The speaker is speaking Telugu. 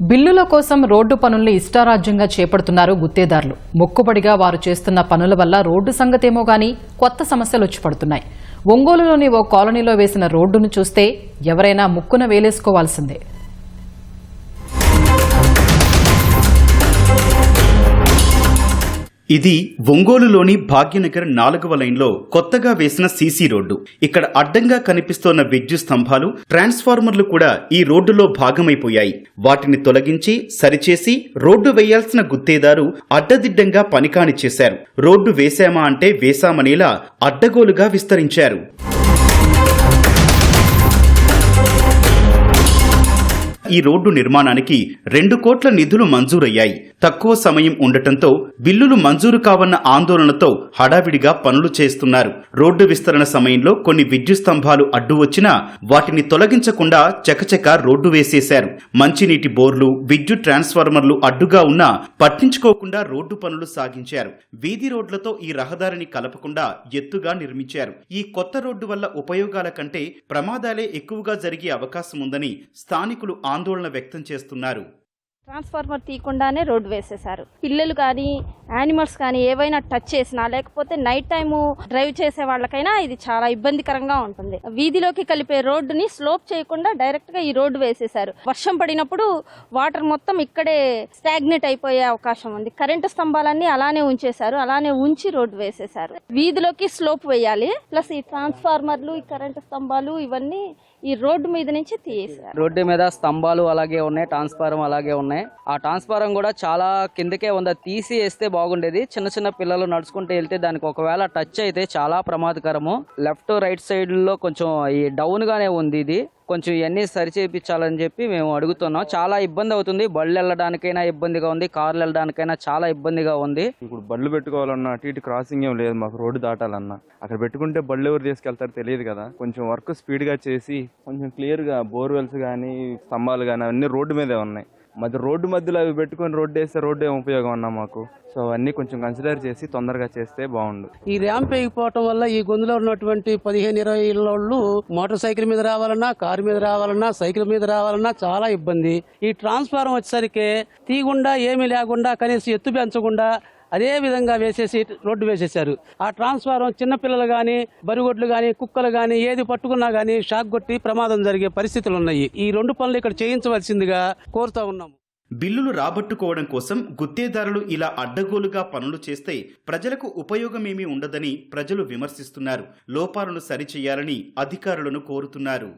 బిల్లుల కోసం రోడ్డు పనుల్ని ఇష్టారాజ్యంగా చేపడుతున్నారు గుత్తేదారులు. మొక్కుబడిగా వారు చేస్తున్న పనుల వల్ల రోడ్డు సంగతేమో గాని కొత్త సమస్యలు వచ్చి పడుతున్నాయి. ఒంగోలులోని ఓ కాలనీలో వేసిన రోడ్డును చూస్తే ఎవరైనా ముక్కున వేలేసుకోవాల్సిందే. ఇది ఒంగోలులోని భాగ్యనగర్ నాలుగవ లైన్లో కొత్తగా వేసిన సీసీ రోడ్డు. ఇక్కడ అడ్డంగా కనిపిస్తోన్న విద్యుత్ స్తంభాలు ట్రాన్స్ఫార్మర్లు కూడా ఈ రోడ్డులో భాగమైపోయాయి. వాటిని తొలగించి సరిచేసి రోడ్డు వేయాల్సిన గుత్తేదారు అడ్డదిడ్డంగా పనికాని చేశారు. రోడ్డు వేశామా అంటే వేశామనేలా అడ్డగోలుగా విస్తరించారు. ఈ రోడ్డు నిర్మాణానికి రెండు కోట్ల నిధులు మంజూరయ్యాయి. తక్కువ సమయం ఉండటంతో బిల్లులు మంజూరు కావన్న ఆందోళనతో హడావిడిగా పనులు చేస్తున్నారు. రోడ్డు విస్తరణ సమయంలో కొన్ని విద్యుత్ స్తంభాలు అడ్డు వచ్చినా వాటిని తొలగించకుండా చకచక రోడ్డు వేసేశారు. మంచినీటి బోర్లు విద్యుత్ ట్రాన్స్ఫార్మర్లు అడ్డుగా ఉన్నా పట్టించుకోకుండా రోడ్డు పనులు సాగించారు. వీధి రోడ్లతో ఈ రహదారిని కలపకుండా ఎత్తుగా నిర్మించారు. ఈ కొత్త రోడ్డు వల్ల ఉపయోగాల కంటే ప్రమాదాలే ఎక్కువగా జరిగే అవకాశం ఉందని స్థానికులు ఆందోళన వ్యక్తం చేస్తున్నారు. ట్రాన్స్ఫార్మర్ తీయకుండానే రోడ్డు వేసేశారు. పిల్లలు కానీ యానిమల్స్ కానీ ఏవైనా టచ్ చేసినా లేకపోతే నైట్ టైము డ్రైవ్ చేసే వాళ్ళకైనా ఇది చాలా ఇబ్బందికరంగా ఉంటుంది. వీధిలోకి కలిపే రోడ్డుని స్లోప్ చేయకుండా డైరెక్ట్గా ఈ రోడ్డు వేసేశారు. వర్షం పడినప్పుడు వాటర్ మొత్తం ఇక్కడే స్టాగ్నేట్ అయిపోయే అవకాశం ఉంది. కరెంటు స్తంభాలన్నీ అలానే ఉంచేశారు. అలానే ఉంచి రోడ్డు వేసేశారు. వీధిలోకి స్లోప్ వేయాలి. ప్లస్ ఈ ట్రాన్స్ఫార్మర్లు ఈ కరెంటు స్తంభాలు ఇవన్నీ ఈ రోడ్డు మీద నుంచి తీసేశారు. రోడ్డు మీద స్తంభాలు అలాగే ఉన్నాయి ట్రాన్స్ఫార్మర్ అలాగే ఉన్నాయి. ఆ ట్రాన్స్ఫారం కూడా చాలా కిందకే ఉంది అది తీసి వేస్తే బాగుండేది. చిన్న చిన్న పిల్లలు నడుచుకుంటూ వెళ్తే దానికి ఒకవేళ టచ్ అయితే చాలా ప్రమాదకరము. లెఫ్ట్ రైట్ సైడ్లో కొంచెం ఈ డౌన్ గానే ఉంది ఇది. కొంచెం ఇవన్నీ సరి చేయించాలని చెప్పి మేము అడుగుతున్నాం. చాలా ఇబ్బంది అవుతుంది. బళ్ళు వెళ్ళడానికైనా ఇబ్బందిగా ఉంది. కార్లు వెళ్ళడానికైనా చాలా ఇబ్బందిగా ఉంది. ఇప్పుడు బళ్ళు పెట్టుకోవాలన్నా అటు ఇటు క్రాసింగ్ ఏం లేదు. మాకు రోడ్డు దాటాలన్నా. అక్కడ పెట్టుకుంటే బళ్ళు ఎవరు తీసుకెళ్తారో తెలియదు కదా. కొంచెం వర్క్ స్పీడ్గా చేసి కొంచెం క్లియర్గా బోర్వెల్స్ కానీ స్తంభాలు కానీ అన్నీ రోడ్డు మీదే ఉన్నాయి. మధ్య రోడ్డు మధ్యలో అవి పెట్టుకొని రోడ్డు వేస్తే రోడ్డు ఏం ఉపయోగం అన్నా మాకు. సో అవన్నీ కొంచెం కన్సిడర్ చేసి తొందరగా చేస్తే బాగుండు. ఈ ర్యాంప్ వేయకపోవటం వల్ల ఈ గొంతులో ఉన్నటువంటి పదిహేను ఇరవై వాళ్ళు మోటార్ సైకిల్ మీద రావాలన్నా కారు మీద రావాలన్నా సైకిల్ మీద రావాలన్నా చాలా ఇబ్బంది. ఈ ట్రాన్స్ఫారం వచ్చేసరికి తీయకుండా ఏమీ లేకుండా కనీసం ఎత్తు పెంచకుండా అదే విధంగా వేసేసి రోడ్డు వేసేశారు. ఆ ట్రాన్స్ఫారం చిన్నపిల్లలు కానీ బరుగొడ్లు కానీ కుక్కలు కానీ ఏది పట్టుకున్నా కానీ షాక్ కొట్టి ప్రమాదం జరిగే పరిస్థితులు ఉన్నాయి. ఈ రెండు పనులు ఇక్కడ చేయించవలసిందిగా కోరుతా ఉన్నాము. బిల్లులు రాబట్టుకోవడం కోసం గుత్తేదారులు ఇలా అడ్డగోలుగా పనులు చేస్తే ప్రజలకు ఉపయోగమేమీ ఉండదని ప్రజలు విమర్శిస్తున్నారు. లోపాలను సరిచేయాలని అధికారులను కోరుతున్నారు.